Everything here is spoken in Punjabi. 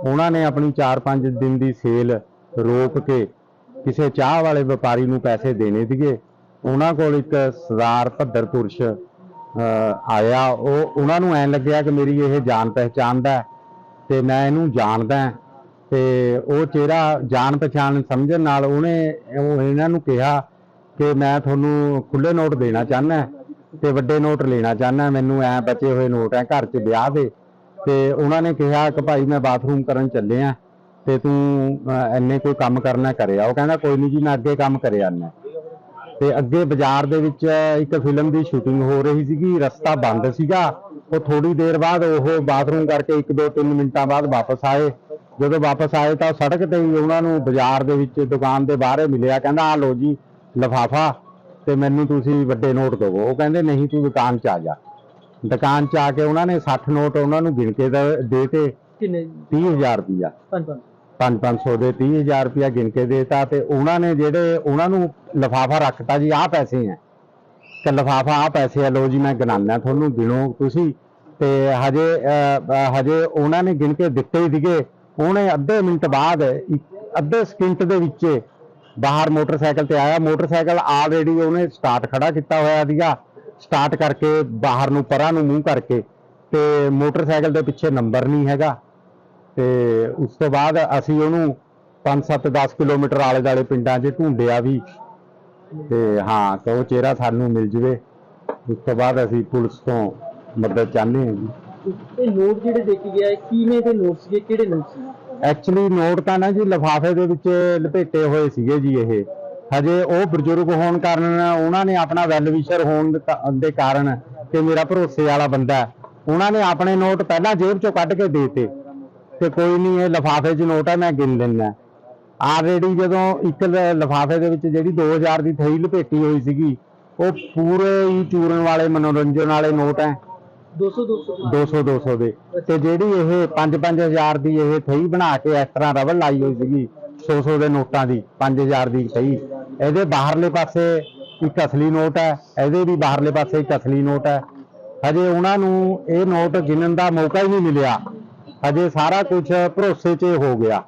ਉਹਨਾਂ ਨੇ ਆਪਣੀ 4-5 ਦਿਨ ਦੀ ਸੇਲ ਰੋਕ ਕੇ ਕਿਸੇ ਚਾਹ ਵਾਲੇ ਵਪਾਰੀ ਨੂੰ ਪੈਸੇ ਦੇਣੇ ਸੀਗੇ। ਉਹਨਾਂ ਕੋਲ ਇੱਕ ਸਰਦਾਰ ਭੱਦਰ ਪੁਰਸ਼ ਆਇਆ। ਉਹ, ਉਹਨਾਂ ਨੂੰ ਐਂ ਲੱਗਿਆ ਕਿ ਮੇਰੀ ਇਹ ਜਾਣ ਪਹਿਚਾਣ ਦਾ ਤੇ ਮੈਂ ਇਹਨੂੰ ਜਾਣਦਾ ਤੇ ਉਹ ਚਿਹਰਾ ਜਾਣ ਪਛਾਣ ਸਮਝਣ ਨਾਲ ਉਹਨੇ, ਉਹ ਇਹਨਾਂ ਨੂੰ ਕਿਹਾ ਕਿ ਮੈਂ ਤੁਹਾਨੂੰ ਖੁੱਲੇ ਨੋਟ ਦੇਣਾ ਚਾਹੁੰਦਾ ਤੇ ਵੱਡੇ ਨੋਟ ਲੈਣਾ ਚਾਹੁੰਦਾ ਮੈਨੂੰ ਐ ਬਚੇ ਹੋਏ ਨੋਟ ਐ ਘਰ 'ਚ ਵਿਆਹ ਦੇ। ਤੇ ਉਹਨਾਂ ਨੇ ਕਿਹਾ ਕਿ ਭਾਈ ਮੈਂ ਬਾਥਰੂਮ ਕਰਨ ਚੱਲੇ ਆ ਤੇ ਤੂੰ ਅਹ, ਇੰਨੇ ਕੋਈ ਕੰਮ ਕਰਨਾ ਕਰਿਆ। ਉਹ ਕਹਿੰਦਾ ਕੋਈ ਨਹੀਂ ਜੀ ਮੈਂ ਅੱਗੇ ਕੰਮ ਕਰਿਆ ਆਨਾ ਤੇ ਅੱਗੇ ਬਾਜ਼ਾਰ ਦੇ ਵਿੱਚ ਇੱਕ ਫਿਲਮ ਦੀ ਸ਼ੂਟਿੰਗ ਹੋ ਰਹੀ ਸੀਗੀ ਰਸਤਾ ਬੰਦ ਸੀਗਾ। ਉਹ ਥੋੜੀ ਦੇਰ ਬਾਅਦ ਉਹ ਬਾਥਰੂਮ ਕਰਕੇ 1-2-3 ਮਿੰਟਾਂ ਬਾਅਦ ਵਾਪਸ ਆਏ। ਜਦੋਂ ਵਾਪਸ ਆਏ ਤਾਂ ਸੜਕ ਤੇ ਹੀ ਉਹਨਾਂ ਨੂੰ ਬਾਜ਼ਾਰ ਦੇ ਵਿੱਚ ਦੁਕਾਨ ਦੇ ਬਾਹਰੇ ਮਿਲਿਆ। ਕਹਿੰਦਾ ਆ ਲੋ ਜੀ ਲਫਾਫਾ ਤੇ ਮੈਨੂੰ ਤੁਸੀਂ ਵੱਡੇ ਨੋਟ ਦਿਓ ਉਹ ਕਹਿੰਦੇ ਨਹੀਂ ਤੂੰ ਦੁਕਾਨ 'ਚ ਆ ਜਾ। ਦੁਕਾਨ 'ਚ ਆ ਕੇ ਉਹਨਾਂ ਨੇ 60 ਨੋਟ ਉਹਨਾਂ ਨੂੰ ਗਿਣ ਕੇ ਦ- ਤੇ ਕਿੰਨੇ? 30000 ਰੁਪਇਆ ਪੰਜ ਪੰਜ। 5-500 ਦੇ 30000 ਰੁਪਇਆ ਗਿਣ ਕੇ ਦੇਤਾ ਤੇ ਉਹਨਾਂ ਨੇ ਜਿਹੜੇ ਉਹਨਾਂ ਨੂੰ ਲਫਾਫਾ ਰੱਖਤਾ ਜੀ ਆਹ ਪੈਸੇ ਆ ਤੇ ਲਫਾਫਾ ਆਹ ਪੈਸੇ ਆ ਲੋ ਜੀ ਮੈਂ ਗਿਣਾਨਾ ਤੁਹਾਨੂੰ ਗਿਣੋ ਤੁਸੀਂ। ਤੇ ਹਜੇ ਅਹ, ਅਹ, ਹਜੇ ਉਹਨਾਂ ਨੇ ਗਿਣ ਕੇ ਦਿੱਤੇ ਹੀ ਸੀਗੇ। ਉਹਨੇ ਅੱਧੇ ਮਿੰਟ ਬਾਅਦ ਇੱਕ- ਅੱਧੇ ਸਕਿੰਟ ਦੇ ਵਿੱਚ ਬਾਹਰ ਮੋਟਰਸਾਈਕਲ ਤੇ ਆਇਆ। ਮੋਟਰਸਾਈਕਲ ਆਲਰੇਡੀ ਉਹਨੇ ਸਟਾਰਟ ਖੜਾ ਕੀਤਾ ਹੋਇਆ ਸੀਗਾ। ਸਟਾਰਟ ਕਰਕੇ ਬਾਹਰ ਨੂੰ ਪਰਾਂ ਨੂੰ ਮੂੰਹ ਕਰਕੇ ਤੇ ਮੋਟਰਸਾਈਕਲ ਦੇ ਪਿੱਛੇ ਨੰਬਰ ਨਹੀਂ ਹੈਗਾ ਤੇ ਉਸ ਤੋਂ ਬਾਅਦ ਅਸੀਂ ਉਹਨੂੰ 5-7 10 ਕਿਲੋਮੀਟਰ ਆਲੇ ਦਾਲੇ ਪਿੰਡਾਂ 'ਚ ਢੂੰਡਿਆ ਵੀ। ਤੇ ਹਾਂ ਤੇ ਉਹ ਚਿਹਰਾ ਸਾਨੂੰ ਮਿਲ ਜਵੇ। ਉਸ ਤੋਂ ਬਾਅਦ ਅਸੀਂ ਪੁਲਿਸ ਤੋਂ ਮਦਦ ਚਾਹੁੰਦੇ ਹਾਂ ਜੀ। ਇਹ ਨੋਟ ਜਿਹੜੇ ਦੇਖੇ ਗਿਆ ਕਿਵੇਂ ਦੇ ਨੋਟ ਸੀਗੇ? ਕਿਹੜੇ ਨੋਟ ਸੀ ਐਕਚੁਅਲੀ ਨੋਟ ਤਾਂ ਨਾ ਜੀ ਲਿਫਾਫੇ ਦੇ ਵਿੱਚ ਲਪੇਟੇ ਹੋਏ ਸੀਗੇ ਜੀ ਇਹ। ਹਜੇ ਉਹ ਬਜ਼ੁਰਗ ਹੋਣ ਕਾਰਨ ਉਹਨਾਂ ਨੇ ਆਪਣਾ ਵੈਲ ਵਿਸ਼ਰ ਹੋਣ ਦੇ ਕਾਰਨ ਕਿ ਮੇਰਾ ਭਰੋਸੇ ਵਾਲਾ ਬੰਦਾ ਉਹਨਾਂ ਨੇ ਆਪਣੇ ਨੋਟ ਪਹਿਲਾਂ ਜੇਬ ਚੋਂ ਕੱਢ ਕੇ ਦੇਤੇ। ਤੇ ਕੋਈ ਨਹੀਂ ਇਹ ਲਿਫਾਫੇ 'ਚ ਨੋਟ ਹੈ ਮੈਂ ਗਿਣ ਲੈਣਾ ਆਲਰੇਡੀ ਜਦੋਂ ਇੱਕ ਲਿਫਾਫੇ ਦੇ ਵਿੱਚ ਜਿਹੜੀ 2000 ਦੀ ਥੈਲੀ ਲਪੇਟੀ ਹੋਈ ਸੀਗੀ ਉਹ ਪੂਰੇ ਹੀ ਚੂਰਨ ਵਾਲੇ ਮਨੋਰੰਜਨ ਵਾਲੇ ਨੋਟ ਹੈ। 200 200 200 200 ਦੇ। ਤੇ ਜਿਹੜੀ ਇਹ 5-5000 ਦੀ ਇਹ ਥਈ ਬਣਾ ਕੇ ਇਸ ਤਰ੍ਹਾਂ ਰਬੜ ਲਾਈ ਹੋਈ ਸੀਗੀ 100 ਦੇ ਨੋਟਾਂ ਦੀ 5000 ਦੀ ਥਈ। ਇਹਦੇ ਬਾਹਰਲੇ ਪਾਸੇ ਇੱਕ ਅਸਲੀ ਨੋਟ ਹੈ, ਇਹਦੇ ਵੀ ਬਾਹਰਲੇ ਪਾਸੇ ਇੱਕ ਅਸਲੀ ਨੋਟ ਹੈ। ਹਜੇ ਉਹਨਾਂ ਨੂੰ ਇਹ ਨੋਟ ਗਿਣਨ ਦਾ ਮੌਕਾ ਹੀ ਨਹੀਂ ਮਿਲਿਆ। ਹਜੇ ਸਾਰਾ ਕੁਝ ਭਰੋਸੇ 'ਚ ਹੋ ਗਿਆ।